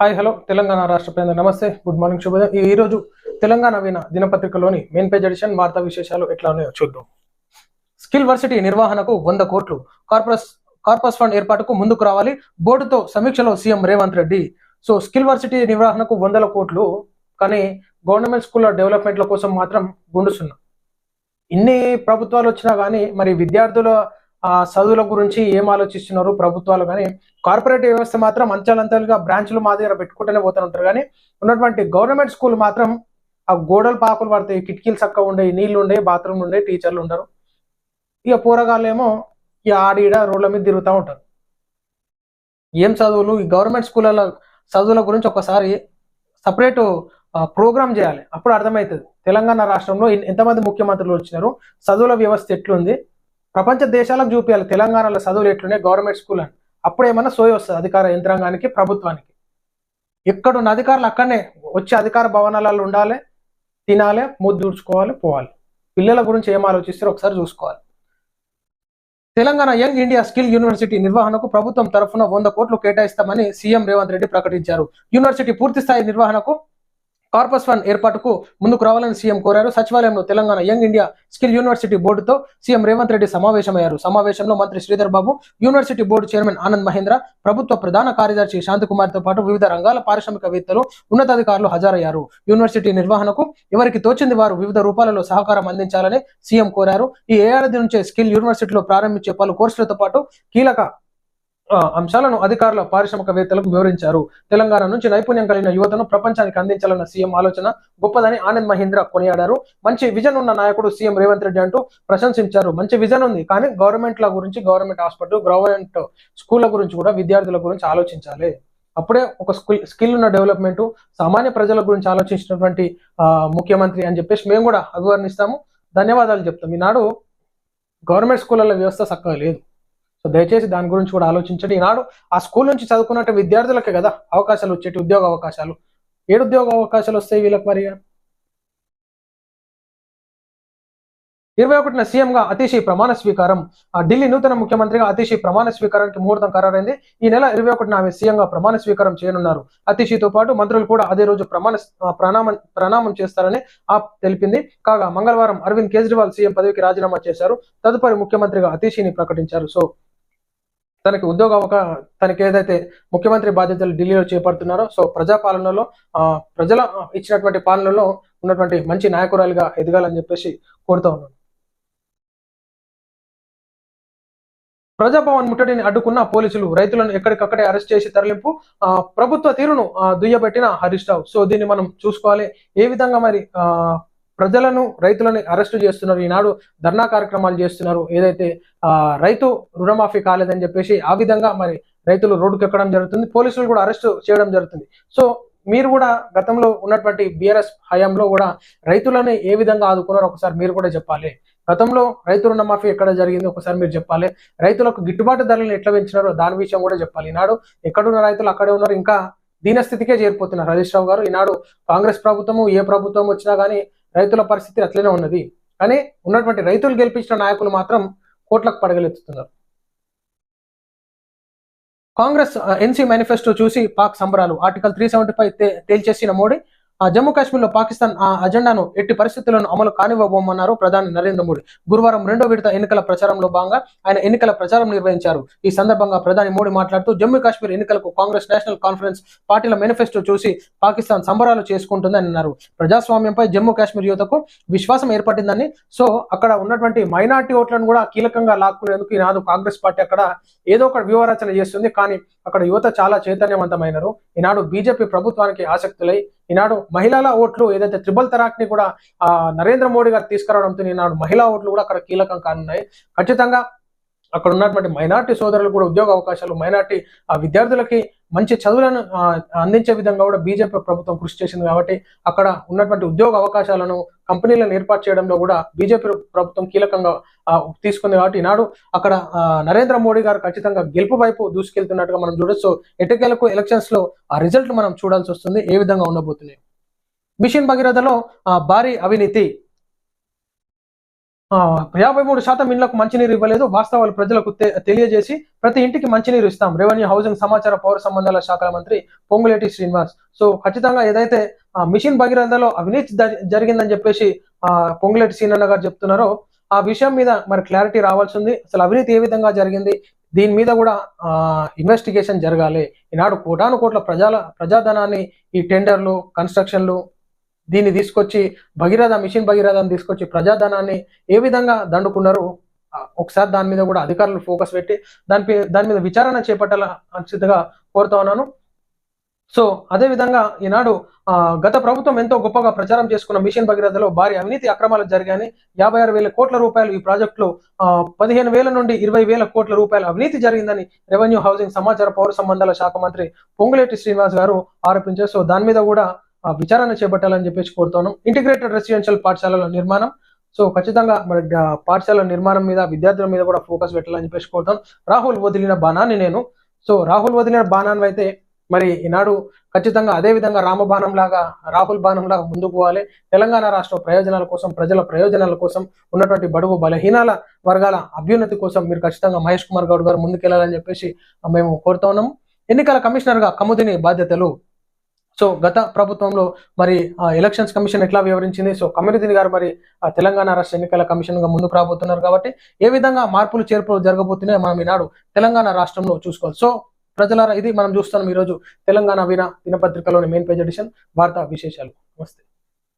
Hi hello Telangana రాష్ట్ర ప్రజలకు నమస్తే. గుడ్ మార్నింగ్ శుభోదయం ఈ రోజు తెలంగాణ వీణ దినపత్రికలోని మెయిన్ పేజ్ ఎడిషన్ వార్తా విశేషాలు ఎట్లా ఉన్నాయో చూద్దాం. స్కిల్ వర్సిటీ నిర్వహణకు వంద కోట్లు. కార్పొరస్ కార్పస్ ఫండ్ ఏర్పాటుకు ముందుకు రావాలి. బోర్డుతో సమీక్షలో CM Revanth Reddy. So skill varsity నిర్వహణకు వందల కోట్లు. కానీ గవర్నమెంట్ స్కూళ్ళ డెవలప్మెంట్ల కోసం మాత్రం గుండుసున్నా. ఇన్ని ప్రభుత్వాలు వచ్చినా కానీ మరి విద్యార్థుల చదువుల గురించి ఏం ఆలోచిస్తున్నారు ప్రభుత్వాలు కానీ కార్పొరేట్ వ్యవస్థ మాత్రం అంచెలంచెలుగా బ్రాంచ్లు మా దగ్గర పెట్టుకుంటూనే పోతుంటారు. కానీ ఉన్నటువంటి గవర్నమెంట్ స్కూల్ మాత్రం ఆ గోడలు పాకులు పడతాయి. కిటికీలు చక్కగా ఉండే నీళ్ళు ఉండే బాత్రూమ్లు ఉండే టీచర్లు ఉండరు. ఇక పోరగాళ్ళు ఏమో ఈ ఆడీడ రోడ్ల మీద తిరుగుతూ ఉంటారు. ఏం చదువులు? ఈ గవర్నమెంట్ స్కూళ్ళ చదువుల గురించి ఒకసారి సపరేట్ ప్రోగ్రామ్ చేయాలి. అప్పుడు అర్థమవుతుంది. తెలంగాణ రాష్ట్రంలో ఎంతమంది ముఖ్యమంత్రులు వచ్చినారు? చదువుల వ్యవస్థ ఎట్లుంది? ప్రపంచ దేశాలకు చూపించాలి తెలంగాణలో చదువులు ఎట్లున్నాయి? గవర్నమెంట్ స్కూల్ అని. అప్పుడు ఏమన్నా సోయి వస్తుంది అధికార యంత్రాంగానికి ప్రభుత్వానికి. ఎక్కడున్న అధికారులు అక్కడనే వచ్చే అధికార భవనాలలో ఉండాలి తినాలి ముద్దుడుచుకోవాలి పోవాలి. పిల్లల గురించి ఏం ఆలోచిస్తారో ఒకసారి చూసుకోవాలి. Telangana young India skill university నిర్వహణకు ప్రభుత్వం తరఫున వంద కోట్లు కేటాయిస్తామని సీఎం రేవంత్ రెడ్డి ప్రకటించారు. యూనివర్సిటీ పూర్తి స్థాయి నిర్వహణకు కార్పస్ ఫండ్ ఏర్పాటుకు ముందుకు రావాలని సీఎం కోరారు. సచివాలయంలో Telangana young India skill university బోర్డుతో సీఎం రేవంత్ రెడ్డి సమావేశమయ్యారు. సమావేశంలో మంత్రి Sridhar Babu university board chairman Anand Mahindra ప్రభుత్వ ప్రధాన కార్యదర్శి శాంతకుమార్తో పాటు వివిధ రంగాల పారిశ్రామికవేత్తలు ఉన్నతాధికారులు హాజరయ్యారు. యూనివర్సిటీ నిర్వహణకు ఎవరికి తోచింది వారు వివిధ రూపాలలో సహకారం అందించాలని సీఎం కోరారు. ఈ ఏడాది నుంచే స్కిల్ యూనివర్సిటీలో ప్రారంభించే పలు కోర్సులతో పాటు కీలక అంశాలను అధికారుల పారిశ్రామికవేత్తలకు వివరించారు. తెలంగాణ నుంచి నైపుణ్యం కలిగిన యువతను ప్రపంచానికి అందించాలన్న సీఎం ఆలోచన గొప్పదని ఆనంద్ మహేంద్ర కొనియాడారు. మంచి విజన్ ఉన్న నాయకుడు సీఎం రేవంత్ రెడ్డి అంటూ ప్రశంసించారు. మంచి విజన్ ఉంది కానీ గవర్నమెంట్ల గురించి గవర్నమెంట్ హాస్పిటల్ గవర్నమెంట్ స్కూళ్ళ గురించి కూడా విద్యార్థుల గురించి ఆలోచించాలి. అప్పుడే ఒక స్కిల్ స్కిల్ ఉన్న డెవలప్మెంట్ సామాన్య ప్రజల గురించి ఆలోచించినటువంటి ఆ, ముఖ్యమంత్రి అని చెప్పేసి మేము కూడా అభివర్ణిస్తాము. ధన్యవాదాలు చెప్తాం. ఈనాడు గవర్నమెంట్ స్కూళ్ళ వ్యవస్థ చక్కగా లేదు. సో దయచేసి దాని గురించి కూడా ఆలోచించండి. ఈనాడు ఆ స్కూల్ నుంచి చదువుకున్నట్టు విద్యార్థులకే కదా అవకాశాలు వచ్చేటి ఉద్యోగ అవకాశాలు. ఏడు ఉద్యోగ అవకాశాలు వస్తాయి వీళ్ళకి మరి? ఇరవై ఒకటిన సీఎంగా అతిశీ ప్రమాణ స్వీకారం. ఆ ఢిల్లీ నూతన ముఖ్యమంత్రిగా అతిశీ ప్రమాణ స్వీకారానికి ముహూర్తం ఖరారైంది. ఈ నెల ఇరవై ఒకటిన ఆమె సీఎంగా ప్రమాణ స్వీకారం చేయనున్నారు. అతిశీతో పాటు మంత్రులు కూడా అదే రోజు ప్రమాణ ప్రణామం ప్రణామం చేస్తారని ఆప్ తెలిపింది. కాగా మంగళవారం అరవింద్ కేజ్రీవాల్ సీఎం పదవికి రాజీనామా చేశారు. తదుపరి ముఖ్యమంత్రిగా అతిశీని ప్రకటించారు. సో తనకి ఉద్యోగ అవకా తనకి ఏదైతే ముఖ్యమంత్రి బాధ్యతలు ఢిల్లీలో చేపడుతున్నారో సో ప్రజాపాలనలో ఆ, ప్రజల ఇచ్చినటువంటి పాలనలో ఉన్నటువంటి మంచి నాయకురాలుగా ఎదగాలని చెప్పేసి కోరుతా ఉన్నాను. ప్రజాభవన్ ముట్టడిని అడ్డుకున్న పోలీసులు రైతులను ఎక్కడికక్కడే అరెస్ట్ చేసి తరలింపు ఆ, ప్రభుత్వ తీరును దుయ్యబెట్టిన హరీష్ రావు. సో దీన్ని మనం చూసుకోవాలి. ఏ విధంగా మరి ఆ, ప్రజలను రైతులని అరెస్టు చేస్తున్నారు. ఈనాడు ధర్నా కార్యక్రమాలు చేస్తున్నారు. ఏదైతే రైతు రుణమాఫీ కాలేదని చెప్పేసి ఆ విధంగా మరి రైతులు రోడ్డుకు ఎక్కడం జరుగుతుంది. పోలీసులు కూడా అరెస్టు చేయడం జరుగుతుంది. సో మీరు కూడా గతంలో ఉన్నటువంటి బీఆర్ఎస్ హయాంలో కూడా రైతులని ఏ విధంగా ఆదుకున్నారో ఒకసారి మీరు కూడా చెప్పాలి. గతంలో రైతు రుణమాఫీ ఎక్కడ జరిగింది ఒకసారి మీరు చెప్పాలి. రైతులకు గిట్టుబాటు ధరలను ఎట్లా పెంచినారో దాని విషయం కూడా చెప్పాలి. ఈనాడు ఎక్కడున్న రైతులు అక్కడే ఉన్నారు. ఇంకా దీనస్థితికే చేరిపోతున్నారు. హరీష్ రావు గారు ఈనాడు కాంగ్రెస్ ప్రభుత్వము ఏ ప్రభుత్వం వచ్చినా కానీ రైతుల పరిస్థితి అట్లనే ఉన్నది. కానీ ఉన్నటువంటి రైతులు గెలిపించిన నాయకులు మాత్రం కోట్లకు పడగలెత్తుతున్నారు. కాంగ్రెస్ ఎన్సీ మేనిఫెస్టో చూసి పాక్ సంబరాలు ఆర్టికల్ త్రీ సెవెంటీ ఫైవ్ తేల్చేసిన మోడీ జమ్మూ కాశ్మీర్లో పాకిస్తాన్ ఆ అజెండాను ఎట్టి పరిస్థితులను అమలు కానివ్వబోమన్నారు ప్రధాని నరేంద్ర మోడీ. గురువారం రెండో విడత ఎన్నికల ప్రచారంలో భాగంగా ఆయన ఎన్నికల ప్రచారం నిర్వహించారు. ఈ సందర్భంగా ప్రధాని మోడీ మాట్లాడుతూ జమ్మూ కాశ్మీర్ ఎన్నికలకు కాంగ్రెస్ నేషనల్ కాన్ఫరెన్స్ పార్టీల మేనిఫెస్టో చూసి పాకిస్తాన్ సంబరాలు చేసుకుంటుందని అన్నారు. ప్రజాస్వామ్యంపై జమ్మూ కాశ్మీర్ యువతకు విశ్వాసం ఏర్పడిందని సో అక్కడ ఉన్నటువంటి మైనార్టీ ఓట్లను కూడా కీలకంగా లాక్కునేందుకు ఈనాడు కాంగ్రెస్ పార్టీ అక్కడ ఏదో ఒక వ్యూహరచన చేస్తుంది. కానీ అక్కడ యువత చాలా చైతన్యవంతమైనరు. ఈనాడు బీజేపీ ప్రభుత్వానికి ఆసక్తులై ఈనాడు మహిళల ఓట్లు ఏదైతే త్రిబుల్ తరాక్ని కూడా ఆ నరేంద్ర మోడీ గారు తీసుకురావడంతో ఈనాడు మహిళా ఓట్లు కూడా అక్కడ కీలకం కానున్నాయి. ఖచ్చితంగా అక్కడ ఉన్నటువంటి మైనార్టీ సోదరులు కూడా ఉద్యోగ అవకాశాలు మైనార్టీ ఆ విద్యార్థులకి మంచి చదువులను అందించే విధంగా కూడా బీజేపీ ప్రభుత్వం కృషి చేసింది కాబట్టి అక్కడ ఉన్నటువంటి ఉద్యోగ అవకాశాలను కంపెనీలను ఏర్పాటు చేయడంలో కూడా బీజేపీ ప్రభుత్వం కీలకంగా తీసుకుంది కాబట్టి ఈనాడు అక్కడ నరేంద్ర మోడీ గారు ఖచ్చితంగా గెలుపు వైపు దూసుకెళ్తున్నట్టుగా మనం చూడొచ్చు. ఎటకేలకు ఎలక్షన్స్లో ఆ రిజల్ట్ మనం చూడాల్సి వస్తుంది ఏ విధంగా ఉండబోతున్నాయి. మిషన్ భగీరథలో ఆ, భారీ అవినీతి యాభై మూడు శాతం ఇళ్ళకు మంచినీరు ఇవ్వలేదు. వాస్తవాలు ప్రజలకు తె- తెలియజేసి ప్రతి ఇంటికి మంచినీరు ఇస్తాం. రెవెన్యూ హౌసింగ్ సమాచార పౌర సంబంధాల శాఖల మంత్రి పొంగులేటి శ్రీనివాస్. సో ఖచ్చితంగా ఏదైతే మిషన్ భగీరథలో అవినీతి జరిగిందని చెప్పేసి పొంగులేటి శ్రీనన్న గారు చెప్తున్నారో ఆ విషయం మీద మరి క్లారిటీ రావాల్సి ఉంది. అసలు అవినీతి ఏ విధంగా జరిగింది? దీని మీద కూడా ఇన్వెస్టిగేషన్ జరగాలి. ఈనాడు కోటాను కోట్ల ప్రజల ప్రజాధనాన్ని ఈ టెండర్లు కన్స్ట్రక్షన్లు దీన్ని తీసుకొచ్చి భగీరథ మిషన్ భగీరథని తీసుకొచ్చి ప్రజాధనాన్ని ఏ విధంగా దండుకున్నారు ఒకసారి దాని మీద కూడా అధికారులు ఫోకస్ పెట్టి దానిపై దాని మీద విచారణ చేపట్టాల అనిశ్చితగా కోరుతా ఉన్నాను. సో అదే విధంగా ఈనాడు గత ప్రభుత్వం ఎంతో గొప్పగా ప్రచారం చేసుకున్న మిషన్ భగీరథలో భారీ అవినీతి అక్రమాలు జరిగాయని యాభై ఆరు వేల కోట్ల రూపాయలు ఈ ప్రాజెక్టులో పదిహేను వేల నుండి ఇరవై వేల కోట్ల రూపాయల అవినీతి జరిగిందని రెవెన్యూ హౌసింగ్ సమాచార పౌర సంబంధాల శాఖ మంత్రి పొంగులేటి శ్రీనివాస్ గారు ఆరోపించారు. సో దాని మీద కూడా విచారణ చేపట్టాలని చెప్పేసి కోరుతాను. ఇంటిగ్రేటెడ్ రెసిడెన్షియల్ పాఠశాలల నిర్మాణం. సో ఖచ్చితంగా మరి పాఠశాల నిర్మాణం మీద విద్యార్థుల మీద కూడా ఫోకస్ పెట్టాలని చెప్పేసి కోరుతాను. రాహుల్ వదిలిన బాణాన్ని నేను. సో రాహుల్ వదిలిన బాణాన్ని అయితే మరి ఈనాడు ఖచ్చితంగా అదే విధంగా రామబాణం లాగా రాహుల్ బాణం లాగా ముందుకు పోవాలి. తెలంగాణ రాష్ట్ర ప్రయోజనాల కోసం ప్రజల ప్రయోజనాల కోసం ఉన్నటువంటి బడుగు బలహీనాల వర్గాల అభ్యున్నతి కోసం మీరు ఖచ్చితంగా మహేష్ కుమార్ గౌడ్ గారు ముందుకెళ్ళాలని చెప్పేసి మేము కోరుతా ఉన్నాము. ఎన్నికల కమిషనర్గా కముదిని బాధ్యతలు సో గత ప్రభుత్వంలో మరి ఆ, ఎలక్షన్స్ కమిషన్ ఎట్లా వివరించింది? సో కమిటీని గారు మరి తెలంగాణ రాష్ట్ర ఎన్నికల కమిషన్గా ముందుకు రాబోతున్నారు కాబట్టి ఏ విధంగా మార్పులు చేర్పులు జరగబోతున్నాయో మనం ఈనాడు తెలంగాణ రాష్ట్రంలో చూసుకోవాలి. సో ప్రజలారా ఇది మనం చూస్తున్నాం ఈరోజు తెలంగాణ వీణ దినపత్రికలోని మెయిన్ పేజ్ ఎడిషన్ వార్తా విశేషాలు. నమస్తే.